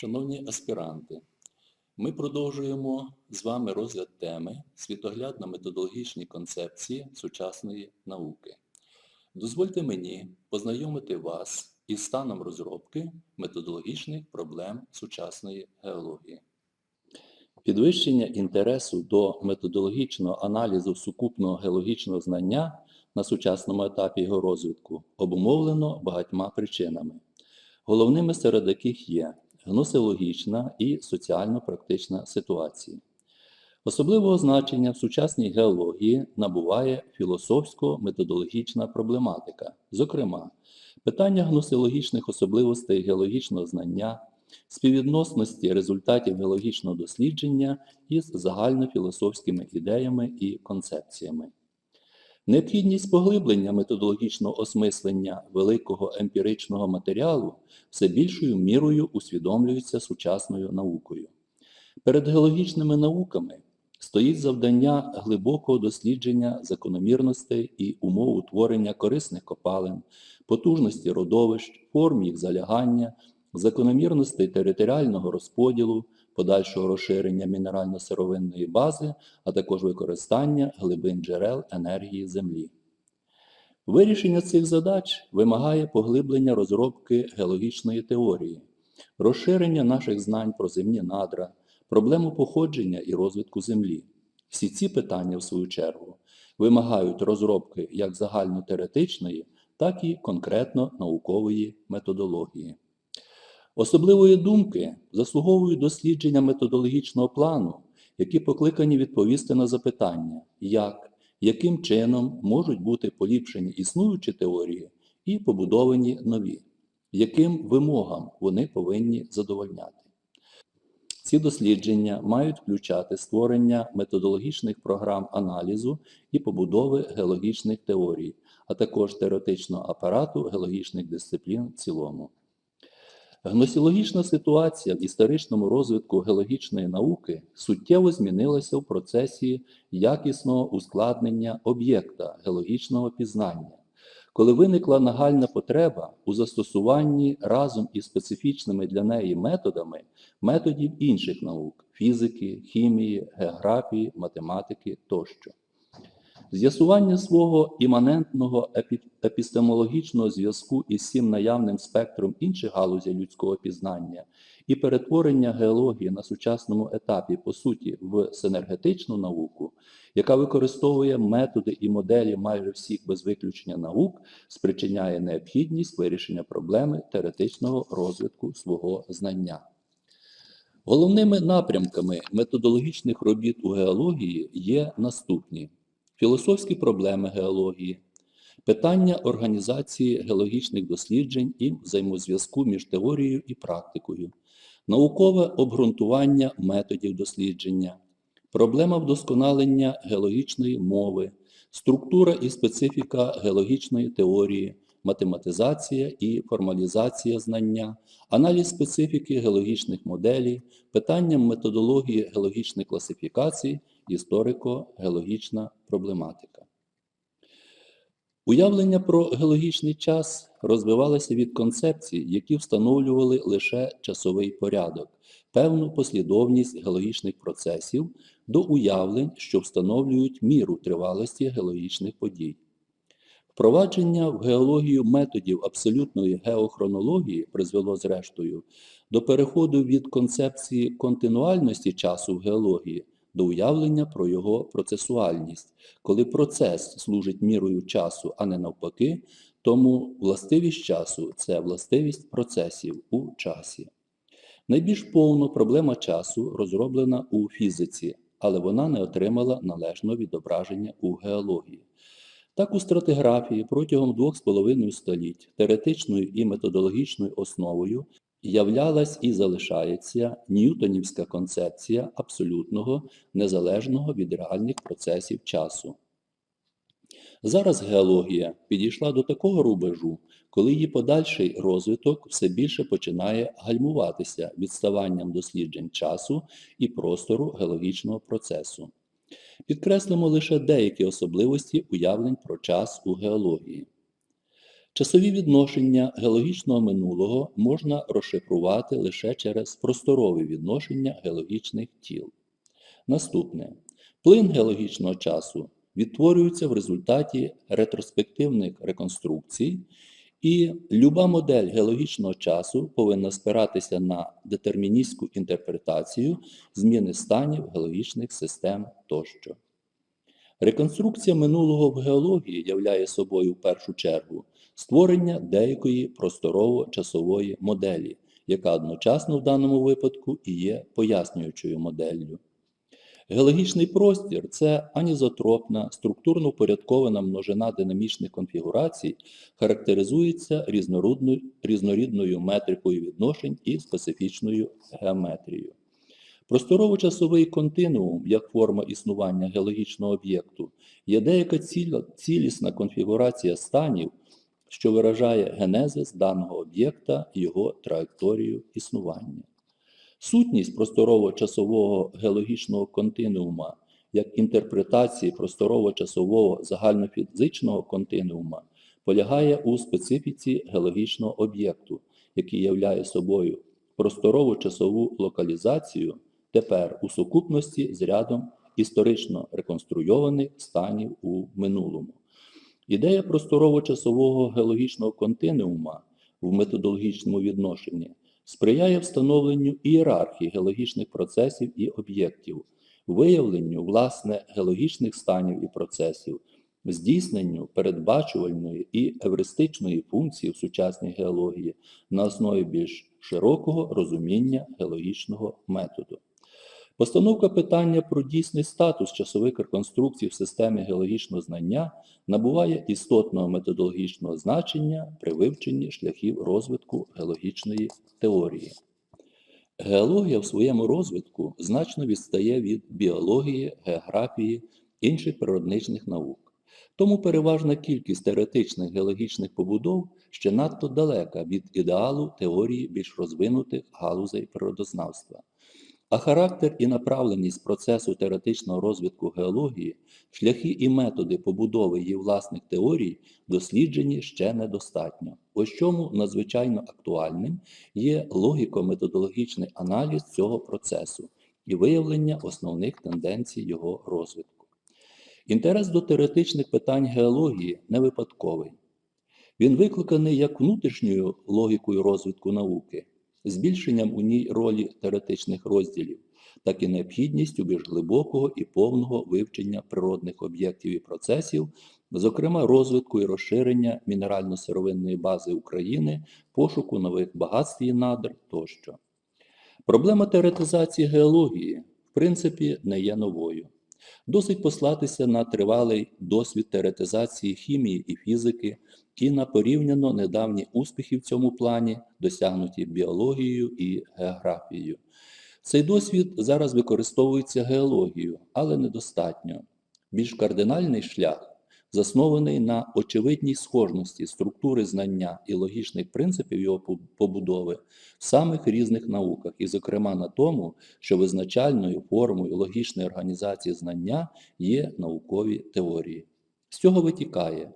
Шановні аспіранти, ми продовжуємо з вами розгляд теми світоглядно-методологічні концепції сучасної науки. Дозвольте мені познайомити вас із станом розробки методологічних проблем сучасної геології. Підвищення інтересу до методологічного аналізу сукупного геологічного знання на сучасному етапі його розвитку обумовлено багатьма причинами, головними серед яких є гносеологічна і соціально-практична ситуації. Особливого значення в сучасній геології набуває філософсько-методологічна проблематика, зокрема, питання гносеологічних особливостей геологічного знання, співвідносності результатів геологічного дослідження із загальнофілософськими ідеями і концепціями. Необхідність поглиблення методологічного осмислення великого емпіричного матеріалу все більшою мірою усвідомлюється сучасною наукою. Перед геологічними науками стоїть завдання глибокого дослідження закономірностей і умов утворення корисних копалин, потужності родовищ, форм їх залягання, закономірностей територіального розподілу, подальшого розширення мінерально-сировинної бази, а також використання глибин джерел енергії Землі. Вирішення цих задач вимагає поглиблення розробки геологічної теорії, розширення наших знань про земні надра, проблему походження і розвитку Землі. Всі ці питання, в свою чергу, вимагають розробки як загальнотеоретичної, так і конкретно наукової методології. Особливої думки заслуговують дослідження методологічного плану, які покликані відповісти на запитання, як, яким чином можуть бути поліпшені існуючі теорії і побудовані нові, яким вимогам вони повинні задовольняти. Ці дослідження мають включати створення методологічних програм аналізу і побудови геологічних теорій, а також теоретичного апарату геологічних дисциплін в цілому. Гносіологічна ситуація в історичному розвитку геологічної науки суттєво змінилася в процесі якісного ускладнення об'єкта геологічного пізнання, коли виникла нагальна потреба у застосуванні разом із специфічними для неї методами методів інших наук фізики, хімії, географії, математики тощо. З'ясування свого іманентного епістемологічного зв'язку із всім наявним спектром інших галузей людського пізнання і перетворення геології на сучасному етапі, по суті, в синергетичну науку, яка використовує методи і моделі майже всіх без виключення наук, спричиняє необхідність вирішення проблеми теоретичного розвитку свого знання. Головними напрямками методологічних робіт у геології є наступні: філософські проблеми геології, питання організації геологічних досліджень і взаємозв'язку між теорією і практикою, наукове обґрунтування методів дослідження, проблема вдосконалення геологічної мови, структура і специфіка геологічної теорії, математизація і формалізація знання, аналіз специфіки геологічних моделей, питання методології геологічних класифікацій, історико-геологічна проблематика. Уявлення про геологічний час розвивалося від концепцій, які встановлювали лише часовий порядок, певну послідовність геологічних процесів до уявлень, що встановлюють міру тривалості геологічних подій. Впровадження в геологію методів абсолютної геохронології призвело зрештою до переходу від концепції континуальності часу в геології до уявлення про його процесуальність, коли процес служить мірою часу, а не навпаки, тому властивість часу це властивість процесів у часі. Найбільш повно проблема часу розроблена у фізиці, але вона не отримала належного відображення у геології. Так у стратиграфії протягом двох з половиною століть теоретичною і методологічною основою являлась і залишається ньютонівська концепція абсолютного, незалежного від реальних процесів часу. Зараз геологія підійшла до такого рубежу, коли її подальший розвиток все більше починає гальмуватися відставанням досліджень часу і простору геологічного процесу. Підкреслимо лише деякі особливості уявлень про час у геології. Часові відношення геологічного минулого можна розшифрувати лише через просторові відношення геологічних тіл. Наступне. Плин геологічного часу відтворюється в результаті ретроспективних реконструкцій, і люба модель геологічного часу повинна спиратися на детерміністську інтерпретацію зміни станів геологічних систем тощо. Реконструкція минулого в геології являє собою в першу чергу створення деякої просторово-часової моделі, яка одночасно в даному випадку і є пояснюючою моделлю. Геологічний простір це анізотропна, структурно упорядкована множина динамічних конфігурацій, характеризується різнорідною, метрикою відношень і специфічною геометрією. Просторово-часовий континуум, як форма існування геологічного об'єкту, є деяка цілісна конфігурація станів, що виражає генезис даного об'єкта і його траєкторію існування. Сутність просторово-часового геологічного континуума як інтерпретації просторово-часового загальнофізичного континуума полягає у специфіці геологічного об'єкту, який являє собою просторово-часову локалізацію тепер у сукупності з рядом історично реконструйованих станів у минулому. Ідея просторово-часового геологічного континуума в методологічному відношенні сприяє встановленню ієрархії геологічних процесів і об'єктів, виявленню власне геологічних станів і процесів, здійсненню передбачувальної і евристичної функції в сучасній геології на основі більш широкого розуміння геологічного методу. Постановка питання про дійсний статус часових реконструкцій в системі геологічного знання набуває істотного методологічного значення при вивченні шляхів розвитку геологічної теорії. Геологія в своєму розвитку значно відстає від біології, географії, інших природничних наук. Тому переважна кількість теоретичних геологічних побудов ще надто далека від ідеалу теорії більш розвинутих галузей природознавства. А характер і направленість процесу теоретичного розвитку геології, шляхи і методи побудови її власних теорій досліджені ще недостатньо. Ось чому надзвичайно актуальним є логіко-методологічний аналіз цього процесу і виявлення основних тенденцій його розвитку. Інтерес до теоретичних питань геології не випадковий. Він викликаний як внутрішньою логікою розвитку науки, збільшенням у ній ролі теоретичних розділів, так і необхідністю більш глибокого і повного вивчення природних об'єктів і процесів, зокрема розвитку і розширення мінерально-сировинної бази України, пошуку нових багатств і надр тощо. Проблема теоретизації геології, в принципі, не є новою. Досить послатися на тривалий досвід теоретизації хімії і фізики і на порівняно недавні успіхи в цьому плані, досягнуті біологією і географією. Цей досвід зараз використовується геологією, але недостатньо. Більш кардинальний шлях заснований на очевидній схожності структури знання і логічних принципів його побудови в самих різних науках, і, зокрема, на тому, що визначальною формою логічної організації знання є наукові теорії. З цього витікає,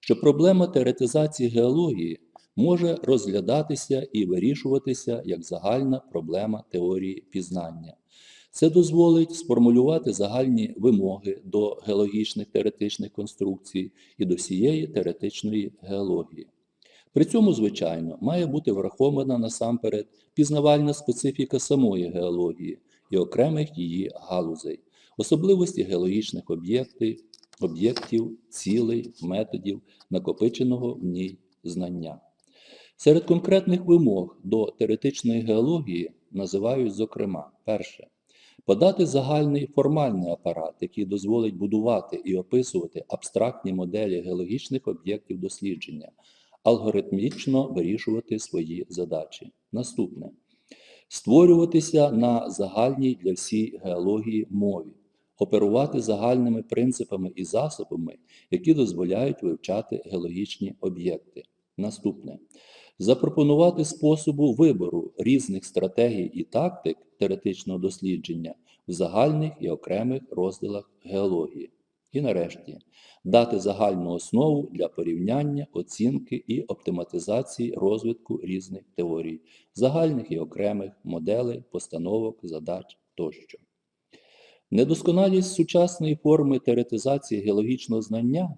що проблема теоретизації геології може розглядатися і вирішуватися як загальна проблема теорії пізнання. Це дозволить сформулювати загальні вимоги до геологічних теоретичних конструкцій і до всієї теоретичної геології. При цьому, звичайно, має бути врахована насамперед пізнавальна специфіка самої геології і окремих її галузей, особливості геологічних об'єктів, об'єктів, цілей, методів, накопиченого в ній знання. Серед конкретних вимог до теоретичної геології називають, зокрема, перше подати загальний формальний апарат, який дозволить будувати і описувати абстрактні моделі геологічних об'єктів дослідження, алгоритмічно вирішувати свої задачі. Наступне створюватися на загальній для всій геології мові, оперувати загальними принципами і засобами, які дозволяють вивчати геологічні об'єкти. Наступне запропонувати способу вибору різних стратегій і тактик теоретичного дослідження в загальних і окремих розділах геології. І нарешті дати загальну основу для порівняння, оцінки і оптиматизації розвитку різних теорій, загальних і окремих моделей, постановок, задач тощо. Недосконалість сучасної форми теоретизації геологічного знання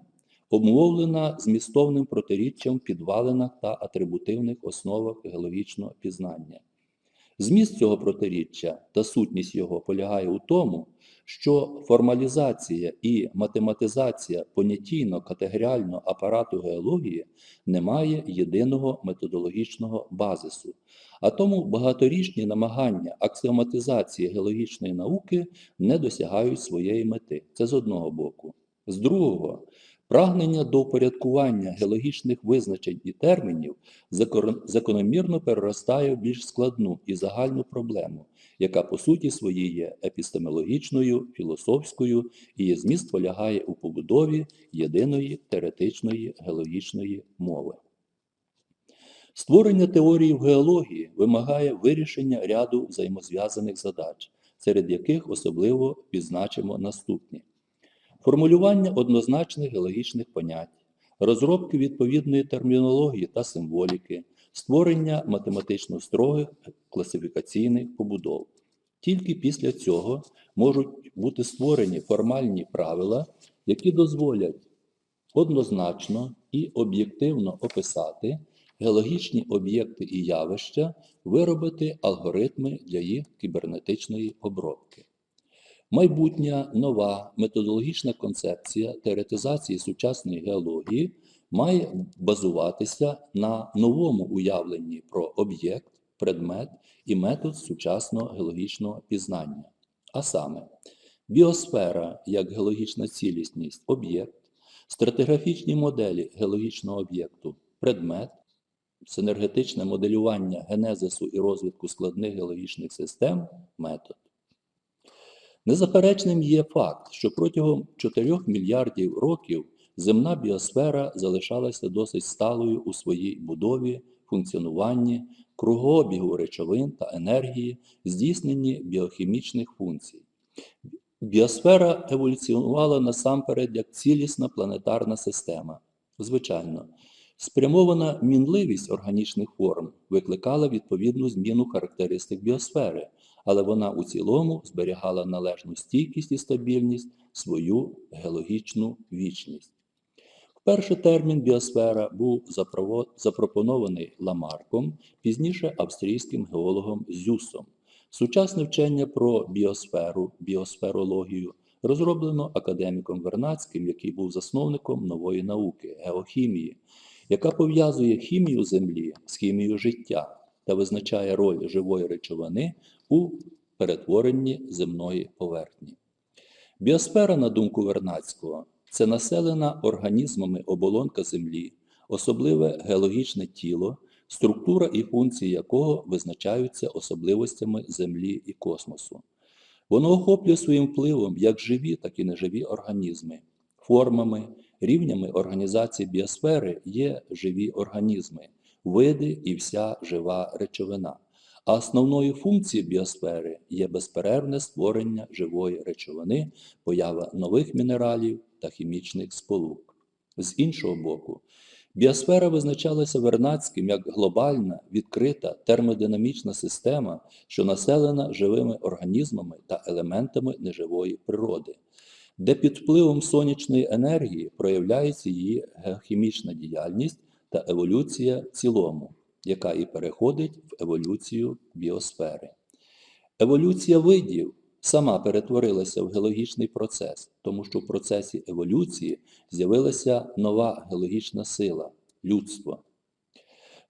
обумовлена змістовним протиріччям в підвалинах та атрибутивних основах геологічного пізнання. Зміст цього протиріччя та сутність його полягає у тому, що формалізація і математизація понятійно-категоріального апарату геології не має єдиного методологічного базису, а тому багаторічні намагання аксіоматизації геологічної науки не досягають своєї мети. Це з одного боку. З другого, прагнення до упорядкування геологічних визначень і термінів закономірно переростає в більш складну і загальну проблему, яка по суті своїй є епістемологічною, філософською, і її зміст полягає у побудові єдиної теоретичної геологічної мови. Створення теорії в геології вимагає вирішення ряду взаємозв'язаних задач, серед яких особливо відзначимо наступні: формулювання однозначних геологічних понять, розробки відповідної термінології та символіки, створення математично строгих класифікаційних побудов. Тільки після цього можуть бути створені формальні правила, які дозволять однозначно і об'єктивно описати геологічні об'єкти і явища, виробити алгоритми для їх кібернетичної обробки. Майбутня нова методологічна концепція теоретизації сучасної геології має базуватися на новому уявленні про об'єкт, предмет і метод сучасного геологічного пізнання. А саме, біосфера як геологічна цілісність об'єкт, стратиграфічні моделі геологічного об'єкту предмет, синергетичне моделювання генезису і розвитку складних геологічних систем метод. Незаперечним є факт, що протягом 4 мільярдів років земна біосфера залишалася досить сталою у своїй будові, функціонуванні, кругообігу речовин та енергії, здійсненні біохімічних функцій. Біосфера еволюціонувала насамперед як цілісна планетарна система. Звичайно, спрямована мінливість органічних форм викликала відповідну зміну характеристик біосфери, але вона у цілому зберігала належну стійкість і стабільність, свою геологічну вічність. Вперше термін біосфера був запропонований Ламарком, пізніше австрійським геологом Зюсом. Сучасне вчення про біосферу, біосферологію розроблено академіком Вернадським, який був засновником нової науки геохімії, яка пов'язує хімію Землі з хімією життя та визначає роль живої речовини у перетворенні земної поверхні. Біосфера, на думку Вернадського, це населена організмами оболонка Землі, особливе геологічне тіло, структура і функції якого визначаються особливостями Землі і космосу. Воно охоплює своїм впливом як живі, так і неживі організми. Формами, рівнями організації біосфери є живі організми, види і вся жива речовина. А основною функцією біосфери є безперервне створення живої речовини, поява нових мінералів та хімічних сполук. З іншого боку, біосфера визначалася Вернадським як глобальна, відкрита термодинамічна система, що населена живими організмами та елементами неживої природи, де під впливом сонячної енергії проявляється її геохімічна діяльність та еволюція в цілому, яка і переходить в еволюцію біосфери. Еволюція видів сама перетворилася в геологічний процес, тому що в процесі еволюції з'явилася нова геологічна сила людство.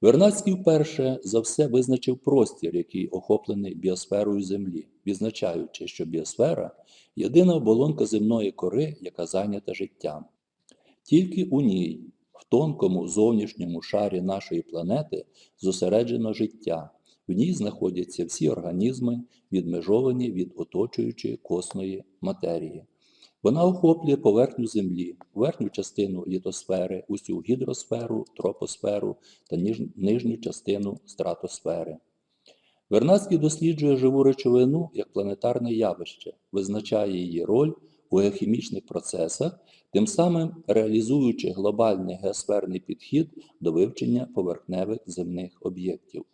Вернадський вперше за все визначив простір, який охоплений біосферою Землі, відзначаючи, що біосфера єдина оболонка земної кори, яка зайнята життям. Тільки у ній, в тонкому зовнішньому шарі нашої планети, зосереджено життя. В ній знаходяться всі організми, відмежовані від оточуючої косної матерії. Вона охоплює поверхню Землі, верхню частину літосфери, усю гідросферу, тропосферу та нижню частину стратосфери. Вернадський досліджує живу речовину як планетарне явище, визначає її роль у геохімічних процесах, тим самим реалізуючи глобальний геосферний підхід до вивчення поверхневих земних об'єктів.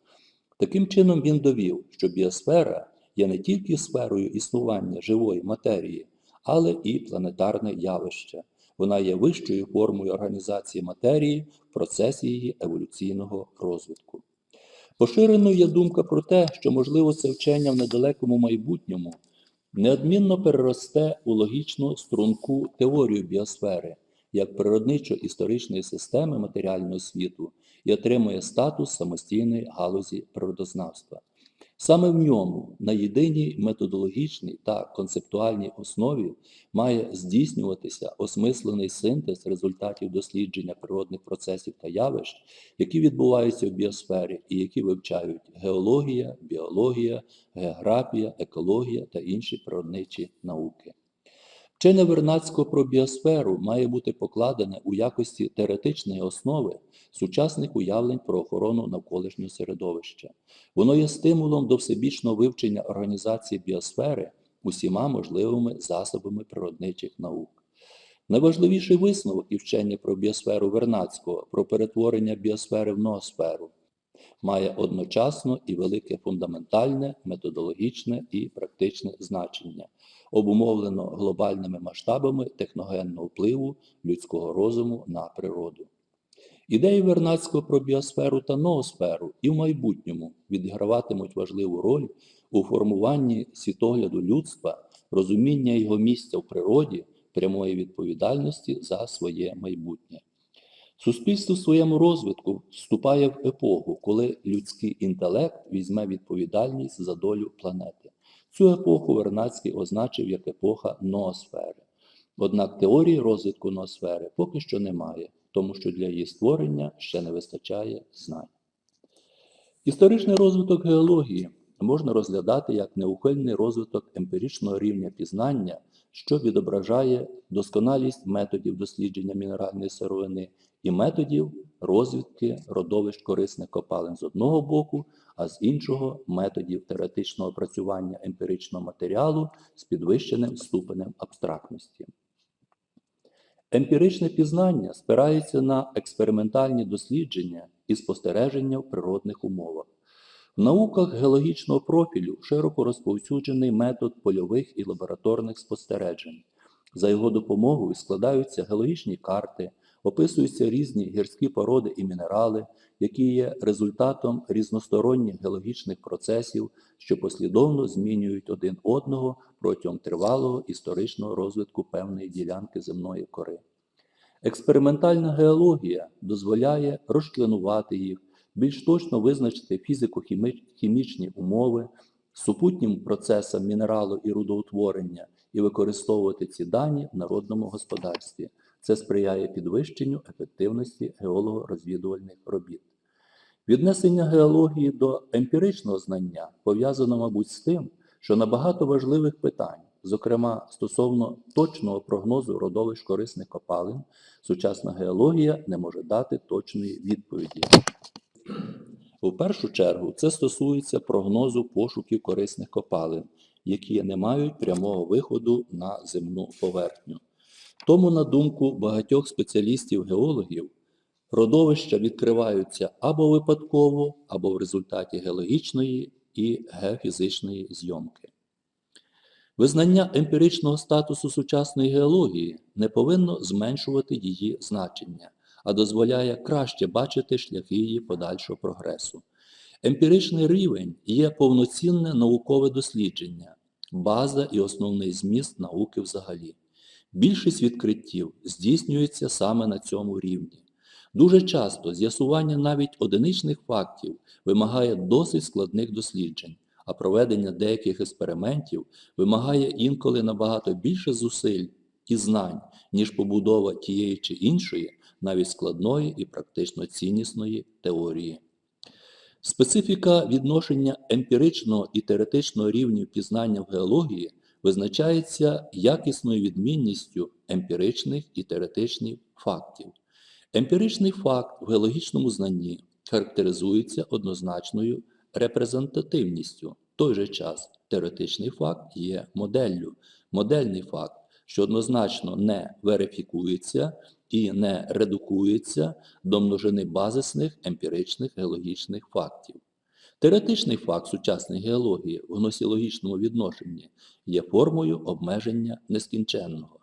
Таким чином він довів, що біосфера є не тільки сферою існування живої матерії, але і планетарне явище. Вона є вищою формою організації матерії в процесі її еволюційного розвитку. Поширеною є думка про те, що можливо це вчення в недалекому майбутньому неодмінно переросте у логічну струнку теорію біосфери як природничо-історичної системи матеріального світу і отримує статус самостійної галузі природознавства. Саме в ньому, на єдиній методологічній та концептуальній основі, має здійснюватися осмислений синтез результатів дослідження природних процесів та явищ, які відбуваються в біосфері і які вивчають геологія, біологія, географія, екологія та інші природничі науки. Вчення Вернадського про біосферу має бути покладене у якості теоретичної основи сучасних уявлень про охорону навколишнього середовища. Воно є стимулом до всебічного вивчення організації біосфери усіма можливими засобами природничих наук. Найважливіший висновок і вчення про біосферу Вернадського, про перетворення біосфери в ноосферу, має одночасно і велике фундаментальне, методологічне і практичне значення, обумовлено глобальними масштабами техногенного впливу людського розуму на природу. Ідеї Вернадського про біосферу та ноосферу і в майбутньому відіграватимуть важливу роль у формуванні світогляду людства, розуміння його місця в природі, прямої відповідальності за своє майбутнє. Суспільство в своєму розвитку вступає в епоху, коли людський інтелект візьме відповідальність за долю планети. Цю епоху Вернадський означив як епоха ноосфери. Однак теорії розвитку ноосфери поки що немає, тому що для її створення ще не вистачає знань. Історичний розвиток геології можна розглядати як неухильний розвиток емпіричного рівня пізнання, що відображає досконалість методів дослідження мінеральної сировини і методів розвідки родовищ корисних копалин з одного боку, а з іншого методів теоретичного опрацювання емпіричного матеріалу з підвищеним ступенем абстрактності. Емпіричне пізнання спирається на експериментальні дослідження і спостереження в природних умовах. В науках геологічного профілю широко розповсюджений метод польових і лабораторних спостережень. За його допомогою складаються геологічні карти, описуються різні гірські породи і мінерали, які є результатом різносторонніх геологічних процесів, що послідовно змінюють один одного протягом тривалого історичного розвитку певної ділянки земної кори. Експериментальна геологія дозволяє розчленувати їх, більш точно визначити фізико-хімічні умови, супутнім процесам мінералу і рудоутворення і використовувати ці дані в народному господарстві. Це сприяє підвищенню ефективності геолого-розвідувальних робіт. Віднесення геології до емпіричного знання пов'язано, мабуть, з тим, що на багато важливих питань, зокрема стосовно точного прогнозу родовищ корисних копалин, сучасна геологія не може дати точної відповіді. У першу чергу це стосується прогнозу пошуків корисних копалин, які не мають прямого виходу на земну поверхню. Тому, на думку багатьох спеціалістів-геологів, родовища відкриваються або випадково, або в результаті геологічної і геофізичної зйомки. Визнання емпіричного статусу сучасної геології не повинно зменшувати її значення, а дозволяє краще бачити шляхи її подальшого прогресу. Емпіричний рівень є повноцінне наукове дослідження, база і основний зміст науки взагалі. Більшість відкриттів здійснюється саме на цьому рівні. Дуже часто з'ясування навіть одиничних фактів вимагає досить складних досліджень, а проведення деяких експериментів вимагає інколи набагато більше зусиль і знань, ніж побудова тієї чи іншої, навіть складної і практично ціннісної теорії. Специфіка відношення емпіричного і теоретичного рівнів пізнання в геології визначається якісною відмінністю емпіричних і теоретичних фактів. Емпіричний факт в геологічному знанні характеризується однозначною репрезентативністю. В той же час теоретичний факт є моделлю. Модельний факт що однозначно не верифікується і не редукується до множини базисних емпіричних геологічних фактів. Теоретичний факт сучасної геології в гносіологічному відношенні є формою обмеження нескінченного.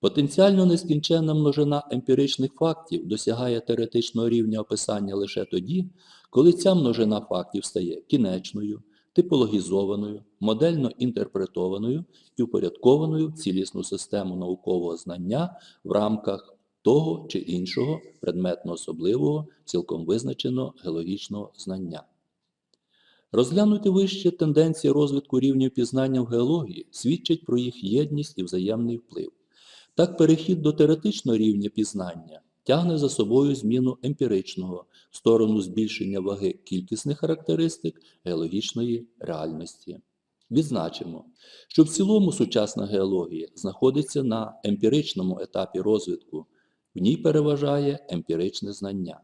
Потенціально нескінченна множина емпіричних фактів досягає теоретичного рівня описання лише тоді, коли ця множина фактів стає кінечною, типологізованою, модельно інтерпретованою і упорядкованою в цілісну систему наукового знання в рамках того чи іншого предметно особливого, цілком визначеного геологічного знання. Розглянути вище тенденції розвитку рівнів пізнання в геології свідчить про їх єдність і взаємний вплив. Так, перехід до теоретичного рівня пізнання тягне за собою зміну емпіричного в сторону збільшення ваги кількісних характеристик геологічної реальності. Відзначимо, що в цілому сучасна геологія знаходиться на емпіричному етапі розвитку, в ній переважає емпіричне знання.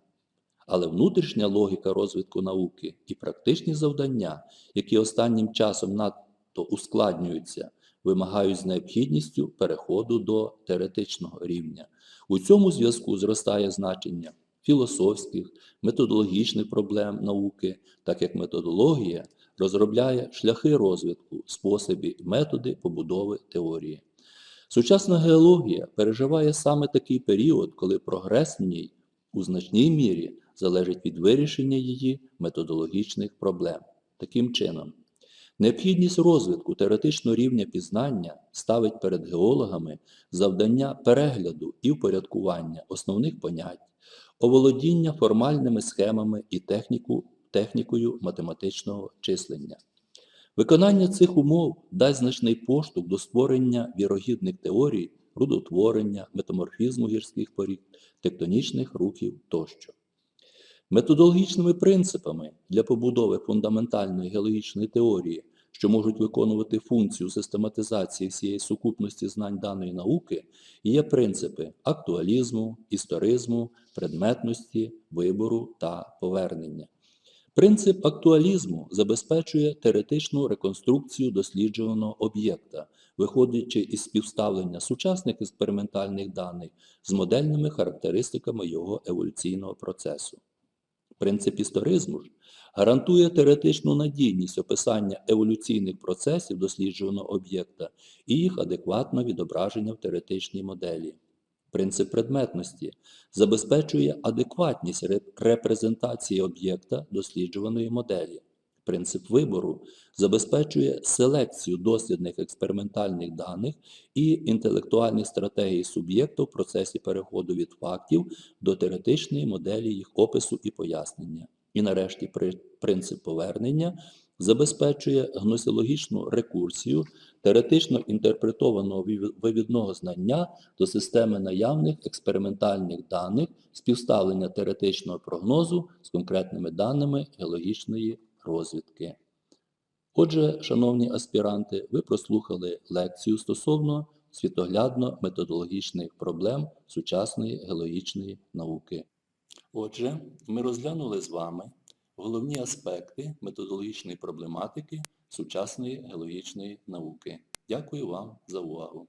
Але внутрішня логіка розвитку науки і практичні завдання, які останнім часом надто ускладнюються, вимагають з необхідністю переходу до теоретичного рівня. У цьому зв'язку зростає значення філософських, методологічних проблем науки, так як методологія розробляє шляхи розвитку, способи методи побудови теорії. Сучасна геологія переживає саме такий період, коли прогрес в ній у значній мірі залежить від вирішення її методологічних проблем. Таким чином, необхідність розвитку теоретичного рівня пізнання ставить перед геологами завдання перегляду і впорядкування основних понять, оволодіння формальними схемами і техніку, технікою математичного числення. Виконання цих умов дасть значний поштовх до створення вірогідних теорій, рудотворення, метаморфізму гірських порід, тектонічних рухів тощо. Методологічними принципами для побудови фундаментальної геологічної теорії, що можуть виконувати функцію систематизації всієї сукупності знань даної науки, є принципи актуалізму, історизму, предметності, вибору та повернення. Принцип актуалізму забезпечує теоретичну реконструкцію досліджуваного об'єкта, виходячи із співставлення сучасних експериментальних даних з модельними характеристиками його еволюційного процесу. Принцип історизму ж гарантує теоретичну надійність описання еволюційних процесів досліджуваного об'єкта і їх адекватне відображення в теоретичній моделі. Принцип предметності забезпечує адекватність репрезентації об'єкта досліджуваної моделі. Принцип вибору забезпечує селекцію дослідних експериментальних даних і інтелектуальних стратегій суб'єкта в процесі переходу від фактів до теоретичної моделі їх опису і пояснення. І нарешті принцип повернення забезпечує гносіологічну рекурсію теоретично інтерпретованого вивідного знання до системи наявних експериментальних даних, співставлення теоретичного прогнозу з конкретними даними геологічної розвідки. Отже, шановні аспіранти, ви прослухали лекцію стосовно світоглядно-методологічних проблем сучасної геологічної науки. Отже, ми розглянули з вами головні аспекти методологічної проблематики сучасної геологічної науки. Дякую вам за увагу.